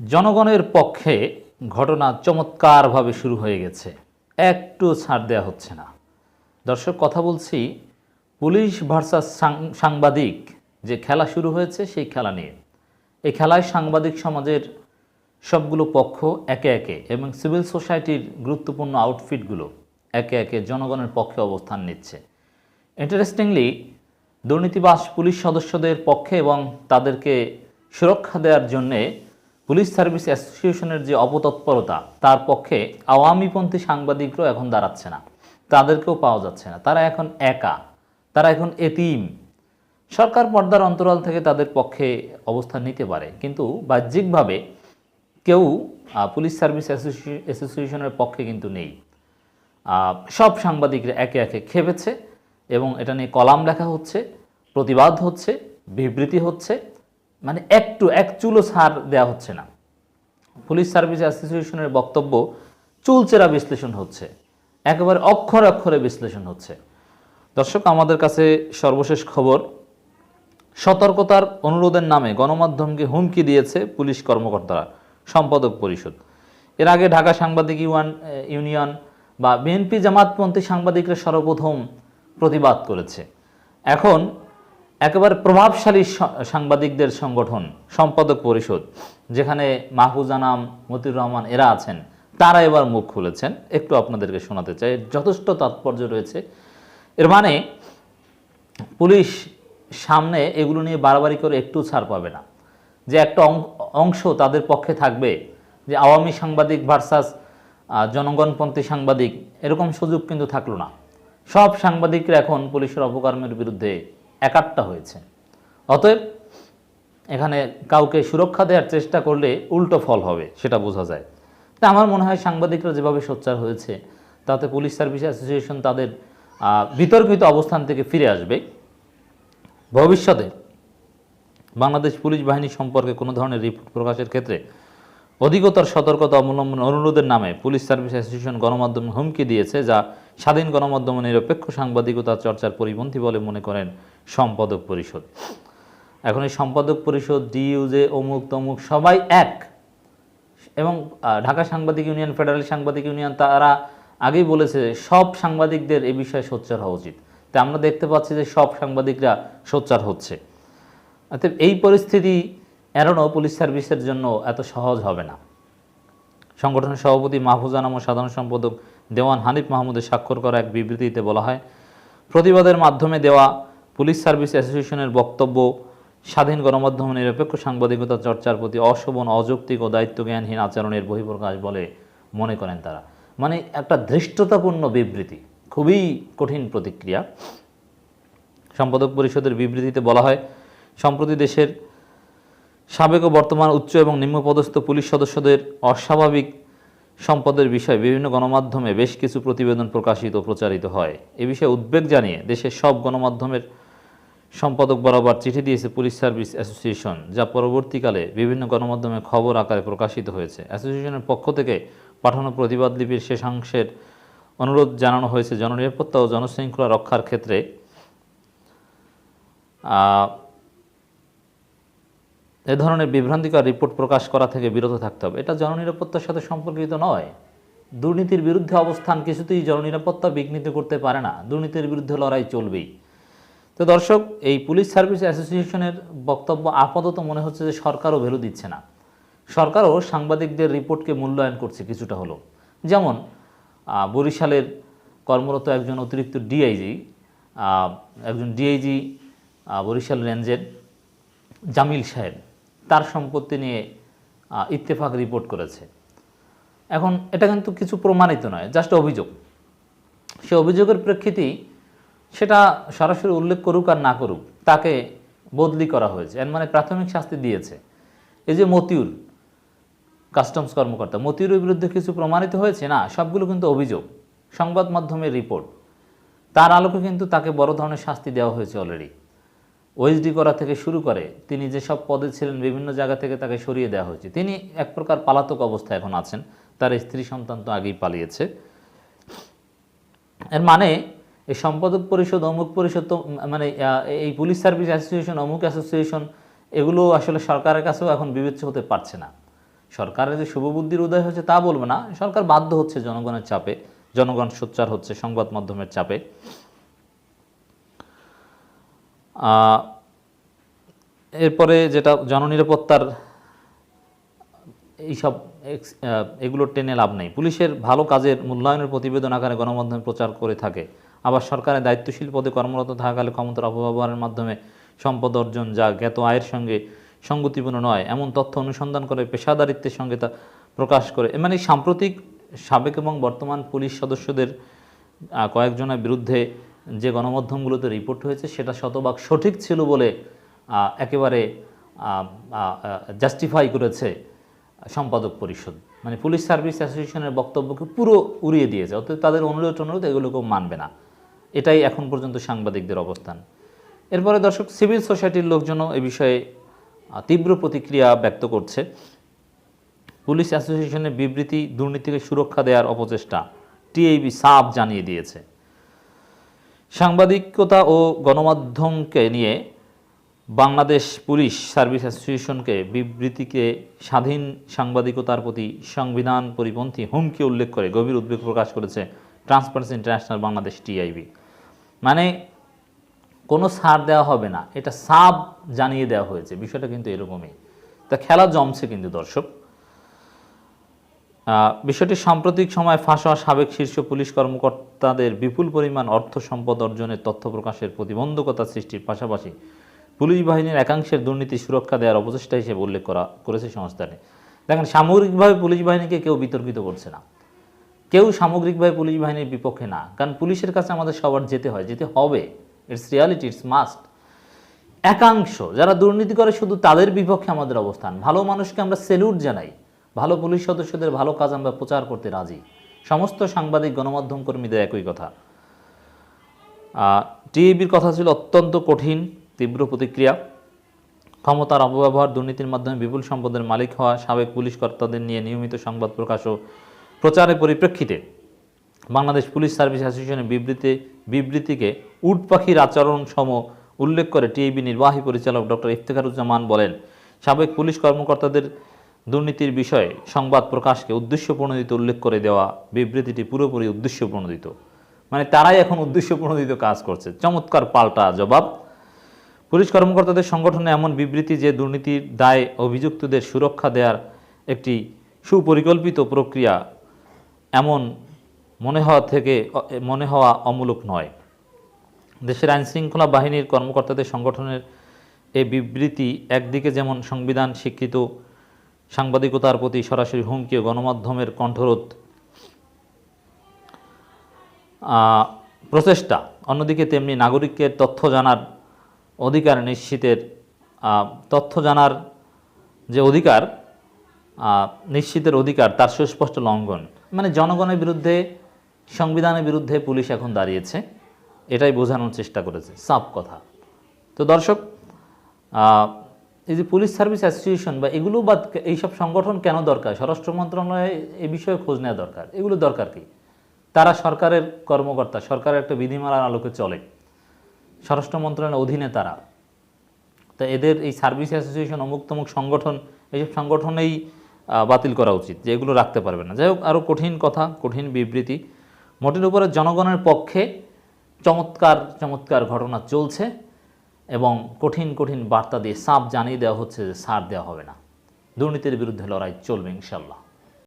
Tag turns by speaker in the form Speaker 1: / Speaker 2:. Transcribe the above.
Speaker 1: জনগণের পক্ষে ঘটনা চমৎকারভাবে শুরু হয়ে গেছে। একটু ছাড় দেওয়া হচ্ছে না। দর্শক, কথা বলছি পুলিশ ভার্সাস সাংবাদিক যে খেলা শুরু হয়েছে সেই খেলা নিয়ে। এই খেলায় সাংবাদিক সমাজের সবগুলো পক্ষ একে একে এবং সিভিল সোসাইটির গুরুত্বপূর্ণ আউটফিটগুলো একে একে জনগণের পক্ষে অবস্থান নিচ্ছে। ইন্টারেস্টিংলি দুর্নীতিবাস পুলিশ সদস্যদের পক্ষে এবং তাদেরকে সুরক্ষা দেওয়ার জন্যে পুলিশ সার্ভিস অ্যাসোসিয়েশনের যে অপতৎপরতা, তার পক্ষে আওয়ামীপন্থী সাংবাদিকরাও এখন দাঁড়াচ্ছে না। তাদেরকেও পাওয়া যাচ্ছে না। তারা এখন একা। তারা এখন এতিম। সরকার পর্দার অন্তরাল থেকে তাদের পক্ষে অবস্থান নিতে পারে। কিন্তু বাহ্যিকভাবে কেউ পুলিশ সার্ভিস অ্যাসোসিয়ে- অ্যাসোসিয়েশনের পক্ষে কিন্তু নেই। সব সাংবাদিকরা একে একে খেপেছে এবং এটা নিয়ে কলাম লেখা হচ্ছে, প্রতিবাদ হচ্ছে, বিবৃতি হচ্ছে। মানে একটু এক চুলো ছাড় দেওয়া হচ্ছে না। পুলিশ সার্ভিস অ্যাসোসিয়েশনের বক্তব্য চুলচেরা বিশ্লেষণ হচ্ছে। একেবারে অক্ষর অক্ষরে বিশ্লেষণ হচ্ছে। দর্শক, আমাদের কাছে সর্বশেষ খবর, সতর্কতার অনুরোধের নামে গণমাধ্যমকে হুমকি দিয়েছে পুলিশ কর্মকর্তারা, সম্পাদক পরিষদ। এর আগে ঢাকা সাংবাদিক ইউয়ান ইউনিয়ন বা বিএনপি জামাতপন্থী সাংবাদিকরা সর্বপ্রথম প্রতিবাদ করেছে। এখন একেবারে প্রভাবশালী সাংবাদিকদের সংগঠন, সম্পাদক পরিষদ, যেখানে মাহফুজ আনাম, মতিউর রহমান এরা আছেন, তারা এবার মুখ খুলেছেন। একটু আপনাদেরকে শোনাতে চাই, যথেষ্ট তাৎপর্য রয়েছে। এর মানে পুলিশ সামনে এগুলো নিয়ে বাড়াবাড়ি করে একটু ছাড় পাবে না। যে একটা অংশ তাদের পক্ষে থাকবে, যে আওয়ামী সাংবাদিক ভার্সাস জনগণপন্থী সাংবাদিক, এরকম সুযোগ কিন্তু থাকল না। সব সাংবাদিকরা এখন পুলিশের অপকর্মের বিরুদ্ধে একাট্টা হয়েছে। অতএব এখানে কাউকে সুরক্ষা দেওয়ার চেষ্টা করলে উল্টো ফল হবে, সেটা বোঝা যায়। তা আমার মনে হয় সাংবাদিকরা যেভাবে সোচ্চার হয়েছে, তাতে পুলিশ সার্ভিস অ্যাসোসিয়েশন তাদের বিতর্কিত অবস্থান থেকে ফিরে আসবে। ভবিষ্যতে বাংলাদেশ পুলিশ বাহিনী সম্পর্কে কোনো ধরনের রিপোর্ট প্রকাশের ক্ষেত্রে অধিকতর সতর্কতা অবলম্বন অনুরোধের নামে পুলিশ সার্ভিস অ্যাসোসিয়েশন গণমাধ্যমে হুমকি দিয়েছে, যা স্বাধীন গণমাধ্যম নিরপেক্ষ সাংবাদিকতা চর্চার পরিপন্থী বলে মনে করেন সম্পাদক পরিষদ। এখন এই সম্পাদক পরিষদ, ডিইউজে, অমুক তমুক সবাই এক। এবং ঢাকা সাংবাদিক ইউনিয়ন, ফেডারেল সাংবাদিক ইউনিয়ন, তারা আগেই বলেছে সব সাংবাদিকদের এ বিষয়ে সোচ্চার হওয়া উচিত। তাই আমরা দেখতে পাচ্ছি যে সব সাংবাদিকরা সোচ্চার হচ্ছে। অতএব এই পরিস্থিতি এড়ানো পুলিশ সার্ভিসের জন্য এত সহজ হবে না। সংগঠনের সভাপতি মাহফুজ আনাম ও সাধারণ সম্পাদক দেওয়ান হানিফ মাহমুদের স্বাক্ষর করা এক বিবৃতিতে বলা হয়, প্রতিবাদের মাধ্যমে দেওয়া পুলিশ সার্ভিস অ্যাসোসিয়েশনের বক্তব্য, স্বাধীন গণমাধ্যম নিরপেক্ষ সাংবাদিকতা চর্চার প্রতি অশোভন, অযৌক্তিক ও দায়িত্বজ্ঞানহীন আচরণের বহিঃপ্রকাশ বলে মনে করেন তারা। মানে একটা ধৃষ্টতাপূর্ণ বিবৃতি, খুবই কঠিন প্রতিক্রিয়া। সম্পাদক পরিষদের বিবৃতিতে বলা হয়, সম্প্রতি দেশের সাবেক ও বর্তমান উচ্চ এবং নিম্নপদস্থ পুলিশ সদস্যদের অস্বাভাবিক সম্পদের বিষয়ে বিভিন্ন গণমাধ্যমে বেশ কিছু প্রতিবেদন প্রকাশিত প্রচারিত হয়। এ বিষয়ে উদ্বেগ জানিয়ে দেশের সব গণমাধ্যমের সম্পাদক বরাবর চিঠি দিয়েছে পুলিশ সার্ভিস অ্যাসোসিয়েশন, যা পরবর্তীকালে বিভিন্ন গণমাধ্যমে খবর আকারে প্রকাশিত হয়েছে। অ্যাসোসিয়েশনের পক্ষ থেকে পাঠানো প্রতিবাদ লিপির শেষাংশের অনুরোধ জানানো হয়েছে। জননিরাপত্তা ও জনশৃঙ্খলা রক্ষার ক্ষেত্রে এ ধরনের বিভ্রান্তিকর রিপোর্ট প্রকাশ করা থেকে বিরত থাকতে হবে। এটা জননিরাপত্তার সাথে সম্পর্কিত নয়। দুর্নীতির বিরুদ্ধে অবস্থান কিছুতেই জননিরাপত্তা বিঘ্নিত করতে পারে না। দুর্নীতির বিরুদ্ধে লড়াই চলবেই। তো দর্শক, এই পুলিশ সার্ভিস অ্যাসোসিয়েশনের বক্তব্য আপাতত মনে হচ্ছে যে সরকারও ভ্যালু দিচ্ছে না। সরকারও সাংবাদিকদের রিপোর্টকে মূল্যায়ন করছে কিছুটা হলো যেমন বরিশালের কর্মরত একজন অতিরিক্ত ডিআইজি একজন ডিআইজি বরিশাল রেঞ্জের জামিল সাহেব। তার সম্পত্তি নিয়ে ইত্তেফাক রিপোর্ট করেছে। এখন এটা কিন্তু কিছু প্রমাণিত নয় জাস্ট অভিযোগ। সে অভিযোগের প্রেক্ষিতেই সেটা সরাসরি উল্লেখ করুক আর না করুক, তাকে বদলি করা হয়েছে। এর মানে প্রাথমিক শাস্তি দিয়েছে। এই যে মতিউর কাস্টমস কর্মকর্তা, মতিউরের বিরুদ্ধে কিছু প্রমাণিত হয়েছে? না, সবগুলো কিন্তু অভিযোগ, সংবাদ মাধ্যমের রিপোর্ট তার আলোকে কিন্তু তাকে বড় ধরনের শাস্তি দেওয়া হয়েছে অলরেডি ওএসডি করা থেকে শুরু করে তিনি যেসব পদে ছিলেন, বিভিন্ন জায়গা থেকে তাকে সরিয়ে দেওয়া হয়েছে। তিনি এক প্রকার পালাতক অবস্থায় এখন আছেন। তার স্ত্রী সন্তান তো আগেই পালিয়েছে। এর মানে এই সম্পাদক পরিষদ, অমুক পরিষদ তো মানে এই পুলিশ সার্ভিস অ্যাসোসিয়েশন, অমুক অ্যাসোসিয়েশন, এগুলো আসলে সরকারের কাছেও এখন বিবেচ্য হতে পারছে না। সরকারের যে শুভবুদ্ধির উদয় হচ্ছে তা বলব না। সরকার বাধ্য হচ্ছে জনগণের চাপে, জনগণ সোচ্চার হচ্ছে সংবাদ মাধ্যমের চাপে। এরপরে যেটা জননিরাপত্তার এইসব এগুলো টেনে লাভ নেই। পুলিশের ভালো কাজের মূল্যায়নের প্রতিবেদন আকারে গণমাধ্যমে প্রচার করে থাকে। আবার সরকারের দায়িত্বশীল পদে কর্মরত থাকাকালে ক্ষমতার অপব্যবহারের মাধ্যমে সম্পদ অর্জন যা জ্ঞাত আয়ের সঙ্গে সঙ্গতিপূর্ণ নয়, এমন তথ্য অনুসন্ধান করে পেশাদারিত্বের সঙ্গে তা প্রকাশ করে। মানে সাম্প্রতিক সাবেক এবং বর্তমান পুলিশ সদস্যদের কয়েকজনের বিরুদ্ধে যে গণমাধ্যমগুলোতে রিপোর্ট হয়েছে, সেটা শতভাগ সঠিক ছিল বলে একেবারে জাস্টিফাই করেছে সম্পাদক পরিষদ। মানে পুলিশ সার্ভিস অ্যাসোসিয়েশনের বক্তব্যকে পুরো উড়িয়ে দিয়েছে অর্থাৎ তাদের অনুরোধ অনুরোধ, এগুলোকেও মানবে না। এটাই এখন পর্যন্ত সাংবাদিকদের অবস্থান। এরপরে দর্শক, সিভিল সোসাইটির লোকজনও এ বিষয়ে তীব্র প্রতিক্রিয়া ব্যক্ত করছে। পুলিশ অ্যাসোসিয়েশনের বিবৃতি দুর্নীতিকে সুরক্ষা দেওয়ার অপচেষ্টা টিএবি সাফ জানিয়ে দিয়েছে। সাংবাদিকতা ও গণমাধ্যমকে নিয়ে বাংলাদেশ পুলিশ সার্ভিস অ্যাসোসিয়েশনকে বিবৃতিকে স্বাধীন সাংবাদিকতার প্রতি সংবিধান পরিপন্থী হুমকি উল্লেখ করে গভীর উদ্বেগ প্রকাশ করেছে ট্রান্সপারেন্সি ইন্টারন্যাশনাল বাংলাদেশ টিআইবি। মানে কোনো ছাড় দেওয়া হবে না, এটা সাব জানিয়ে দেওয়া হয়েছে, বিষয়টা কিন্তু এরকমই। তা খেলা জমছে কিন্তু দর্শক। বিষয়টি সাম্প্রতিক সময় ফাঁস হওয়া সাবেক শীর্ষ পুলিশ কর্মকর্তাদের বিপুল পরিমাণ অর্থ সম্পদ অর্জনের তথ্য প্রকাশের প্রতিবন্ধকতা সৃষ্টির পাশাপাশি পুলিশ বাহিনীর একাংশের দুর্নীতি সুরক্ষা দেওয়ার অপচেষ্টা হিসেবে উল্লেখ করা করেছে সংস্থাটি। দেখেন, সামগ্রিকভাবে পুলিশ বাহিনীকে কেউ বিতর্কিত করছে না। কেউ সামগ্রিকভাবে পুলিশ বাহিনীর বিপক্ষে না। কারণ পুলিশের কাছে আমাদের সবার যেতে হয়, যেতে হবে। ইটস রিয়ালিটি ইটস মাস্ট একাংশ যারা দুর্নীতি করে শুধু তাদের বিপক্ষে আমাদের অবস্থান। ভালো মানুষকে আমরা সেলুট জানাই। ভালো পুলিশ সদস্যদের ভালো কাজ আমরা প্রচার করতে রাজি। সমস্ত সাংবাদিক, গণমাধ্যম কর্মীদের একই কথা। টিএবির কথা ছিল অত্যন্ত কঠিন, তীব্র প্রতিক্রিয়া। ক্ষমতার অপব্যবহার, দুর্নীতির মাধ্যমে বিপুল সম্পদের মালিক হওয়া, সাবেক পুলিশ কর্তাদের নিয়ে নিয়মিত সংবাদ প্রকাশ ও প্রচারের পরিপ্রেক্ষিতে বাংলাদেশ পুলিশ সার্ভিস অ্যাসোসিয়েশনের বিবৃতি, বিবৃতিকে উট পাখির আচরণ সম উল্লেখ করে টিএবি নির্বাহী পরিচালক ডক্টর ইফতেখারুজ্জামান বলেন, সাবেক পুলিশ কর্মকর্তাদের দুর্নীতির বিষয়ে সংবাদ প্রকাশকে উদ্দেশ্য প্রণোদিত উল্লেখ করে দেওয়া বিবৃতিটি পুরোপুরি উদ্দেশ্য প্রণোদিত। মানে তারাই এখন উদ্দেশ্য প্রণোদিত কাজ করছে। চমৎকার পাল্টা জবাব। পুলিশ কর্মকর্তাদের সংগঠনে এমন বিবৃতি যে দুর্নীতির দায় অভিযুক্তদের সুরক্ষা দেওয়ার একটি সুপরিকল্পিত প্রক্রিয়া এমন মনে হওয়া থেকে, মনে হওয়া অমূলক নয়। দেশের আইনশৃঙ্খলা বাহিনীর কর্মকর্তাদের সংগঠনের এই বিবৃতি একদিকে যেমন সংবিধান স্বীকৃত সাংবাদিকতার প্রতি সরাসরি হুমকি ও গণমাধ্যমের কণ্ঠরোধ। প্রচেষ্টা। অন্যদিকে তেমনি নাগরিকের তথ্য জানার অধিকার নিশ্চিতের তথ্য জানার যে অধিকার নিশ্চিতের অধিকার, তার সুস্পষ্ট লঙ্ঘন। মানে জনগণের বিরুদ্ধে, সংবিধানের বিরুদ্ধে পুলিশ এখন দাঁড়িয়েছে। এটাই বোঝানোর চেষ্টা করেছে। সাফ কথা। তো দর্শক এই যে পুলিশ সার্ভিস অ্যাসোসিয়েশন বা এগুলো বা এইসব সংগঠন কেন দরকার? স্বরাষ্ট্র মন্ত্রণালয়ে এ বিষয়ে খোঁজ নেওয়া দরকার। এগুলো দরকার কি? তারা সরকারের কর্মকর্তা, সরকারের একটা বিধিমালার আলোকে চলে। স্বরাষ্ট্র মন্ত্রণালয়ের অধীনে তারা। তা এদের এই সার্ভিস অ্যাসোসিয়েশন অমুক তমুক সংগঠন, এইসব সংগঠনেই বাতিল করা উচিত, যে এগুলো রাখতে পারবে না। যাই হোক আরও কঠিন কথা, কঠিন বিবৃতি। মোটের উপরে জনগণের পক্ষে চমৎকার চমৎকার ঘটনা চলছে। এবং কঠিন কঠিন বার্তা দিয়ে সাপ জানিয়ে দেওয়া হচ্ছে যে সার দেওয়া হবে না। দুর্নীতির বিরুদ্ধে লড়াই চলবে ইনশাল্লাহ